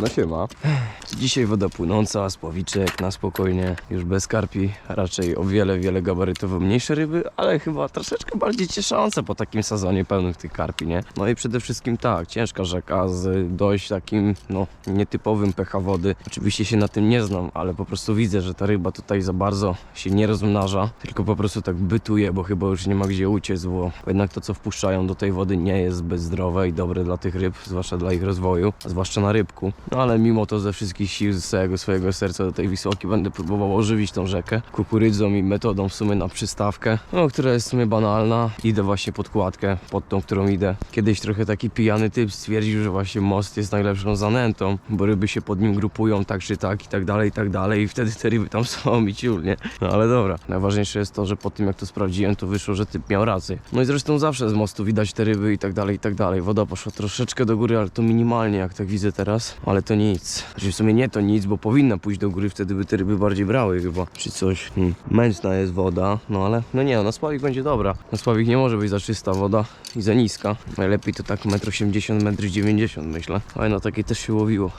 No siema. Dzisiaj woda płynąca, spławiczek, na spokojnie, już bez karpi, raczej o wiele, wiele gabarytowo mniejsze ryby, ale chyba troszeczkę bardziej cieszące po takim sezonie pełnych tych karpi, nie? No i przede wszystkim tak, ciężka rzeka z dość takim, no, nietypowym pH wody. Oczywiście się na tym nie znam, ale po prostu widzę, że ta ryba tutaj za bardzo się nie rozmnaża, tylko po prostu tak bytuje, bo chyba już nie ma gdzie uciec, bo jednak to, co wpuszczają do tej wody nie jest zbyt zdrowe i dobre dla tych ryb, zwłaszcza dla ich rozwoju, zwłaszcza na rybku. No ale mimo to ze wszystkich sił, z całego swojego serca do tej Wisłoki będę próbował ożywić tą rzekę kukurydzą i metodą w sumie na przystawkę, no, która jest w sumie banalna. Idę właśnie pod kładkę, pod tą, którą idę. Kiedyś trochę taki pijany typ stwierdził, że właśnie most jest najlepszą zanętą, bo ryby się pod nim grupują tak czy tak i tak dalej, i tak dalej i wtedy te ryby tam są i ciul, nie? No ale dobra. Najważniejsze jest to, że po tym jak to sprawdziłem, to wyszło, że typ miał rację. No i zresztą zawsze z mostu widać te ryby i tak dalej, i tak dalej. Woda poszła troszeczkę do góry, ale to minimalnie, jak tak widzę teraz. Ale to nic. Znaczy w sumie nie to nic, bo powinna pójść do góry, wtedy by te ryby bardziej brały chyba. Czy coś. Hmm. Męczna jest woda, no ale no nie, na spławik będzie dobra. Na spławik nie może być za czysta woda i za niska. Najlepiej to tak 1,80 m, 1,90 m myślę. Ale na takiej też się łowiło.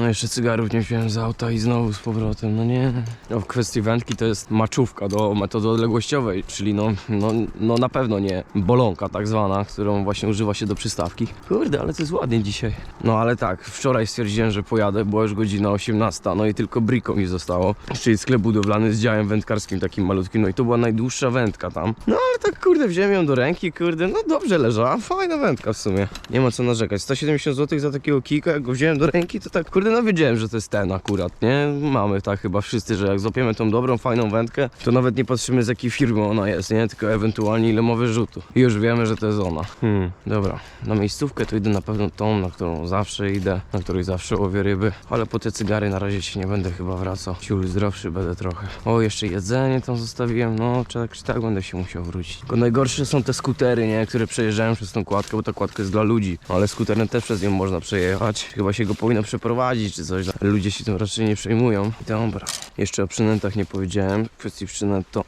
No jeszcze cygarów nie wziąłem z auta i znowu z powrotem, no nie. No w kwestii wędki to jest maczówka do metody odległościowej, czyli no, no, no na pewno nie bolonka tak zwana, którą właśnie używa się do przystawki. Kurde, ale to jest ładnie dzisiaj. No ale tak, wczoraj stwierdziłem, że pojadę, była już godzina 18, no i tylko briką mi zostało, czyli sklep budowlany z działem wędkarskim takim malutkim, no i to była najdłuższa wędka tam. No ale tak kurde, wziąłem ją do ręki, kurde, no dobrze leżała, fajna wędka w sumie. Nie ma co narzekać, 170 zł za takiego kika, jak go wziąłem do ręki, to tak kurde, no wiedziałem, że to jest ten akurat, nie? Mamy tak chyba wszyscy, że jak złapiemy tą dobrą, fajną wędkę, to nawet nie patrzymy z jakiej firmy ona jest, nie? Tylko ewentualnie ile ma wyrzutu. I już wiemy, że to jest ona. Hmm, dobra. Na miejscówkę to idę na pewno tą, na którą zawsze idę, na której zawsze łowię ryby, ale po te cygary na razie się nie będę chyba wracał. Ciul zdrowszy będę trochę. O, jeszcze jedzenie tam zostawiłem, no, czy tak, czy tak będę się musiał wrócić. Tylko najgorsze są te skutery, nie? Które przejeżdżają przez tą kładkę, bo ta kładka jest dla ludzi, ale skuterem też przez nią można przejechać. Chyba się go powinno przeprowadzić czy coś, ludzie się tym raczej nie przejmują. Dobra. Jeszcze o przynętach nie powiedziałem. W kwestii przynęt to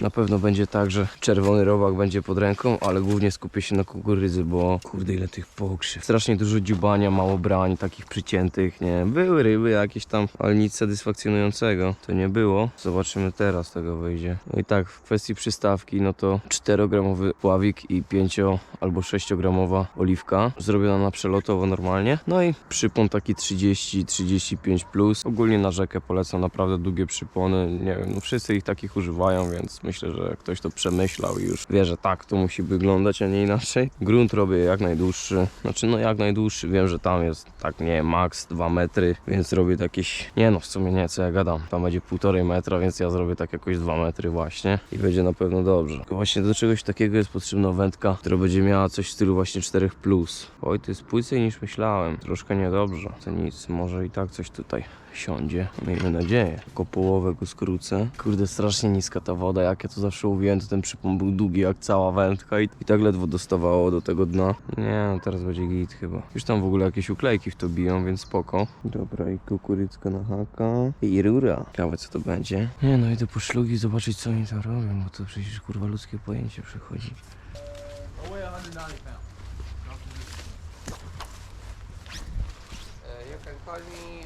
na pewno będzie tak, że czerwony robak będzie pod ręką, ale głównie skupię się na kukurydzy, bo kurde ile tych pokrzyw. Strasznie dużo dziubania, mało brań, takich przyciętych, nie. Były ryby jakieś tam, ale nic satysfakcjonującego to nie było. Zobaczymy teraz tego wyjdzie. No i tak, w kwestii przystawki, no to 4-gramowy pławik i 5 albo 6-gramowa oliwka, zrobiona na przelotowo normalnie. No i przypon taki 30-35 plus. Ogólnie na rzekę polecam naprawdę długie przypony. Nie wiem, no wszyscy ich takich używają, więc myślę, że ktoś to przemyślał i już wie, że tak to musi wyglądać, a nie inaczej. Grunt robię jak najdłuższy. Znaczy, no jak najdłuższy, wiem, że tam jest tak, nie max 2 metry, więc robię jakieś, nie no, w sumie nie, co ja gadam. Tam będzie półtorej metra, więc ja zrobię tak jakoś 2 metry właśnie i będzie na pewno dobrze. Tylko właśnie do czegoś takiego jest potrzebna wędka, która będzie miała coś w stylu właśnie 4 plus. Oj, to jest płycej niż myślałem. Troszkę niedobrze. To nic, może i tak coś tutaj siądzie. Miejmy nadzieję. Tylko połowę go skrócę. Kurde, strasznie niska ta woda. Jak ja to zawsze mówiłem, to ten przypon był długi jak cała wędka i, i tak ledwo dostawało do tego dna. Nie, no teraz będzie git chyba. Już tam w ogóle jakieś uklejki w to biją, więc spoko. Dobra, i kukurycka na haka. I rura. Ciekawe co to będzie. Nie no, idę po szlugi zobaczyć co oni tam robią, bo to przecież kurwa ludzkie pojęcie przychodzi.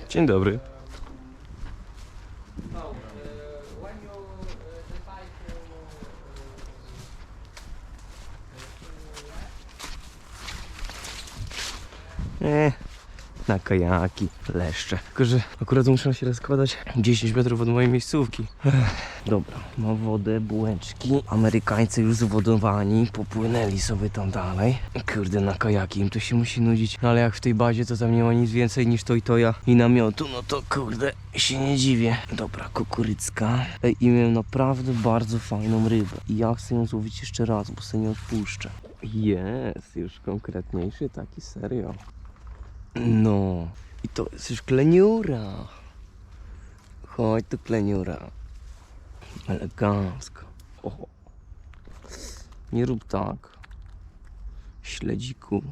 Dzień dobry. Nie, na kajaki, leszcze. Tylko, że akurat muszę się rozkładać 10 metrów od mojej miejscówki. Ech, dobra, mam wodę, bułeczki. Amerykańcy już zwodowani, popłynęli sobie tam dalej. Kurde, na kajaki im to się musi nudzić. No ale jak w tej bazie to tam nie ma nic więcej niż to i to ja i namiotu, no to kurde, się nie dziwię. Dobra, kukurycka. Ej, i miałem naprawdę bardzo fajną rybę. I ja chcę ją złowić jeszcze raz, bo sobie nie odpuszczę. Jest, już konkretniejszy taki, serio. No, i to jest już kleniura. Chodź tu, kleniura. Elegancko. O. Nie rób tak. Śledziku.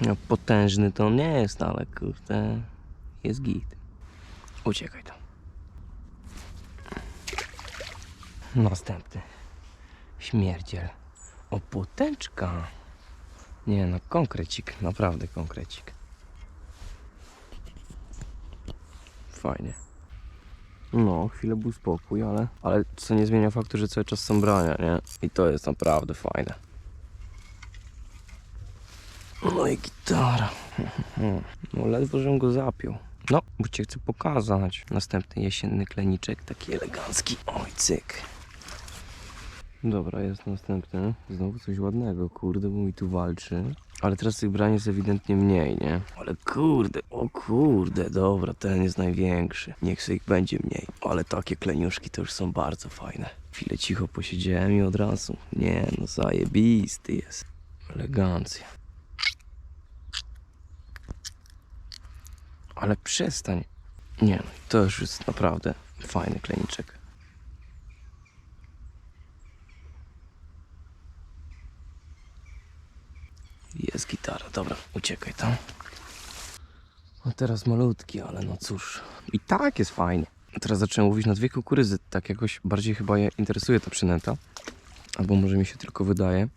No, potężny to nie jest, ale kurde, jest git. Uciekaj tam. Następny. Śmierdziel. O, potęczka. Nie no, konkrecik, naprawdę konkrecik. Fajnie. No, chwilę był spokój, ale, ale co nie zmienia faktu, że cały czas są brania, nie? I to jest naprawdę fajne. No i gitara. No ledwo, żebym go zapiął. No, bo cię chcę pokazać. Następny jesienny kleniczek, taki elegancki. Oj, cyk. Dobra, jest następny. Znowu coś ładnego, kurde, bo mi tu walczy. Ale teraz tych brań jest ewidentnie mniej, nie? Ale kurde, o kurde, dobra, ten jest największy. Niech sobie ich będzie mniej. Ale takie kleniuszki to już są bardzo fajne. Chwilę cicho posiedziałem i od razu. Nie, no zajebisty jest. Elegancja. Ale przestań. Nie, no to już jest naprawdę fajny kleniczek. Jest gitara, dobra, uciekaj tam. A teraz malutki, ale no cóż. I tak jest fajnie. Teraz zacząłem mówić na dwie kukurydzy, tak jakoś bardziej chyba je interesuje ta przynęta. Albo może mi się tylko wydaje.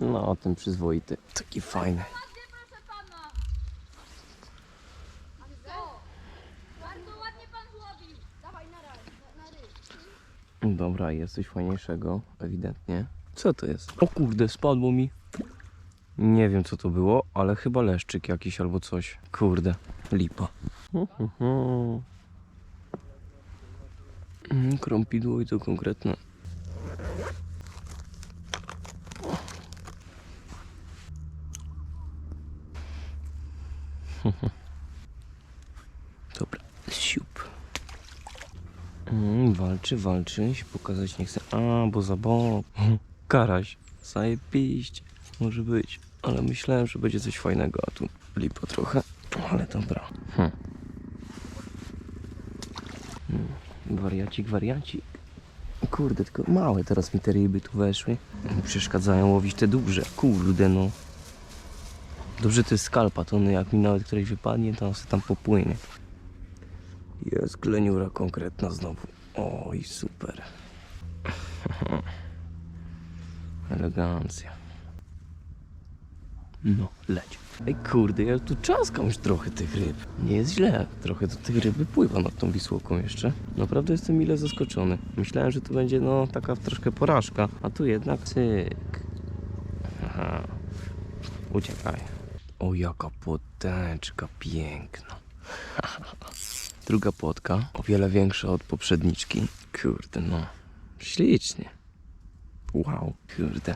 No, ten przyzwoity. Taki fajny. Dobra, jest coś fajniejszego, ewidentnie. Co to jest? O kurde, spadło mi. Nie wiem co to było, ale chyba leszczyk jakiś albo coś. Kurde, lipa. Mm, Krąpidło i to konkretne. Dobra, siup. Mm, walczy, walczy, się pokazać nie chce. A, bo za bo. Karaś, zajebiście. Może być. Ale myślałem, że będzie coś fajnego, a tu lipo trochę. Ale dobra. Hm. Hmm. Wariacik, wariacik. Kurde, tylko małe teraz mi te ryby tu weszły. Przeszkadzają łowić te duże. Kurde no. Dobrze to jest skalpa, to one jak mi nawet któreś wypadnie, to on se tam popłynie. Jest gleniura konkretna znowu. Oj, super. Elegancja. No, leć. Ej, kurde, ja tu czaskam już trochę tych ryb. Nie jest źle. Trochę do tych ryby pływa nad tą Wisłoką jeszcze. Naprawdę jestem mile zaskoczony. Myślałem, że to będzie, no, taka troszkę porażka. A tu jednak cyk. Aha. Uciekaj. O, jaka potęczka piękna. Druga płotka, o wiele większa od poprzedniczki. Kurde, no, ślicznie. Wow, kurde.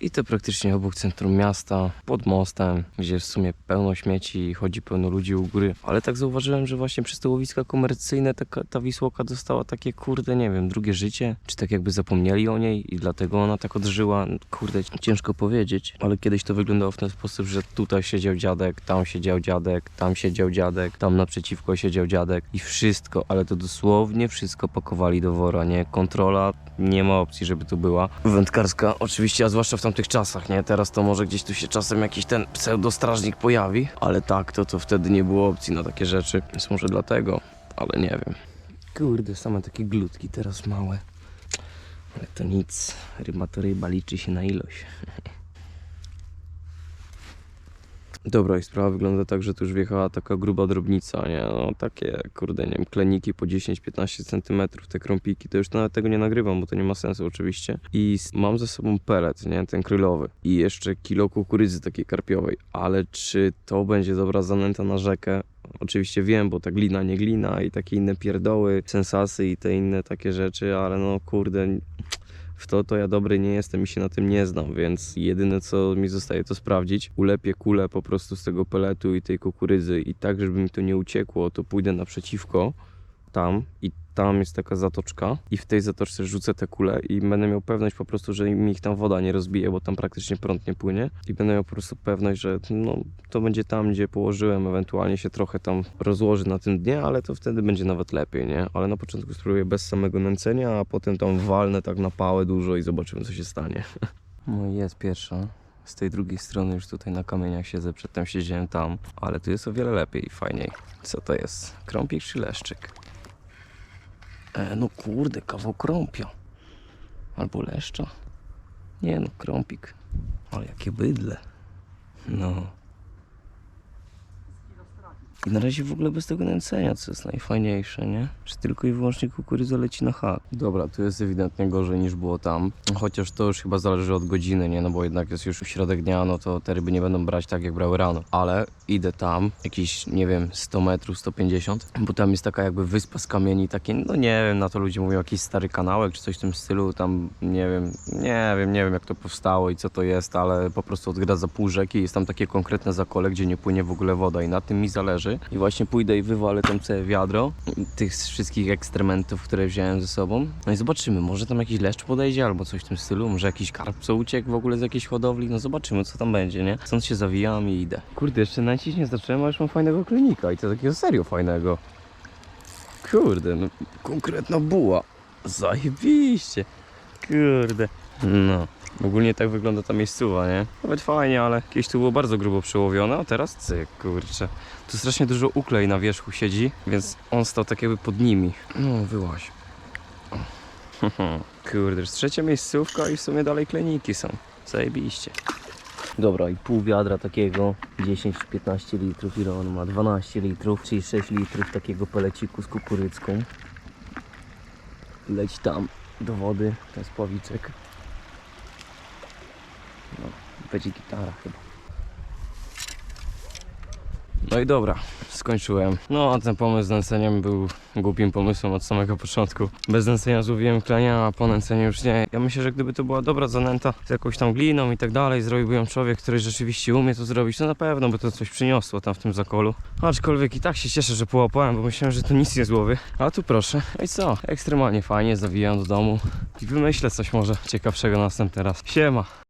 I to praktycznie obok centrum miasta, pod mostem, gdzie w sumie pełno śmieci i chodzi pełno ludzi u góry. Ale tak zauważyłem, że właśnie przez te łowiska komercyjne ta, ta Wisłoka dostała takie, kurde, nie wiem, drugie życie. Czy tak jakby zapomnieli o niej i dlatego ona tak odżyła. Kurde, ciężko powiedzieć. Ale kiedyś to wyglądało w ten sposób, że tutaj siedział dziadek, tam siedział dziadek, tam siedział dziadek, tam naprzeciwko siedział dziadek i wszystko, ale to dosłownie wszystko pakowali do wora, nie? Kontrola, nie ma opcji, żeby tu była. Wędkarska oczywiście, a zwłaszcza w tamtych czasach, nie? Teraz to może gdzieś tu się czasem jakiś ten pseudostrażnik pojawi, ale tak, to to wtedy nie było opcji na takie rzeczy, więc może dlatego, ale nie wiem. Kurde, same takie glutki teraz małe. Ale to nic, ryba to ryba, liczy się na ilość. Dobra, i sprawa wygląda tak, że tu już wjechała taka gruba drobnica, nie? No takie, kurde, nie wiem, kleniki po 10-15 cm, te krąpiki, to już nawet tego nie nagrywam, bo to nie ma sensu oczywiście. I mam ze sobą pelet, nie? Ten krylowy. I jeszcze kilo kukurydzy takiej karpiowej. Ale czy to będzie dobra zanęta na rzekę? Oczywiście wiem, bo ta glina, nie glina i takie inne pierdoły, sensasy i te inne takie rzeczy, ale no kurde, w to to ja dobry nie jestem i się na tym nie znam, więc jedyne co mi zostaje to sprawdzić. Ulepię kulę po prostu z tego peletu i tej kukurydzy i tak, żeby mi to nie uciekło, to pójdę naprzeciwko tam i tam jest taka zatoczka i w tej zatoczce rzucę te kule i będę miał pewność po prostu, że mi ich tam woda nie rozbije, bo tam praktycznie prąd nie płynie i będę miał po prostu pewność, że no, to będzie tam, gdzie położyłem, ewentualnie się trochę tam rozłoży na tym dnie, ale to wtedy będzie nawet lepiej, nie? Ale na początku spróbuję bez samego nęcenia, a potem tam walnę tak na pałę dużo i zobaczymy, co się stanie. No i jest pierwsza. Z tej drugiej strony już tutaj na kamieniach siedzę, przedtem siedziałem tam, ale tu jest o wiele lepiej i fajniej. Co to jest? Krąpik czy leszczyk? E, no kurde, kawał krąpia. Albo leszcza. Nie no, krąpik. Ale jakie bydle. No. I na razie w ogóle bez tego nęcenia, co jest najfajniejsze, nie? Czy tylko i wyłącznie kukurydza leci na hak. Dobra, tu jest ewidentnie gorzej niż było tam. Chociaż to już chyba zależy od godziny, nie? No bo jednak jest już środek dnia, no to te ryby nie będą brać tak jak brały rano. Ale idę tam, jakieś, nie wiem, 100 metrów, 150, bo tam jest taka jakby wyspa z kamieni, takie, no nie wiem, na to ludzie mówią jakiś stary kanałek czy coś w tym stylu, tam nie wiem, nie wiem, nie wiem jak to powstało i co to jest, ale po prostu odgradza pół rzeki, jest tam takie konkretne zakole, gdzie nie płynie w ogóle woda i na tym mi zależy. I właśnie pójdę i wywalę tam całe wiadro tych wszystkich ekstrementów, które wziąłem ze sobą. No i zobaczymy, może tam jakiś leszcz podejdzie albo coś w tym stylu, może jakiś karp co uciekł w ogóle z jakiejś hodowli, no zobaczymy co tam będzie, nie? Stąd się zawijam i idę. Kurde, jeszcze naciś nie zacząłem, a już mam fajnego klinika i to takiego serio fajnego. Kurde, no konkretna buła. Zajebiście. Kurde. No. Ogólnie tak wygląda ta miejscowa, nie? Nawet fajnie, ale kiedyś tu było bardzo grubo przełowione, a teraz cyk, kurczę. Tu strasznie dużo uklej na wierzchu siedzi, więc on stał tak jakby pod nimi. No, wyłaź. Kurde, już trzecia miejscówka i w sumie dalej kleniki są. Zajebiście. Dobra, i pół wiadra takiego, 10-15 litrów, ile on ma? 12 litrów, czyli 6 litrów takiego peleciku z kukurydzką. Leć tam do wody, ten spławiczek. No, będzie gitara chyba. No i dobra, skończyłem. No, ten pomysł z nęceniem był głupim pomysłem od samego początku. Bez nęcenia złowiłem klenia, a po nęceniu już nie. Ja myślę, że gdyby to była dobra zanęta z jakąś tam gliną i tak dalej, zrobiłby ją człowiek, który rzeczywiście umie to zrobić, to na pewno by to coś przyniosło tam w tym zakolu. Aczkolwiek i tak się cieszę, że połapałem, bo myślałem, że to nic nie złowy. A tu proszę. No i co? Ekstremalnie fajnie, zawijam do domu i wymyślę coś może ciekawszego następny raz. Siema!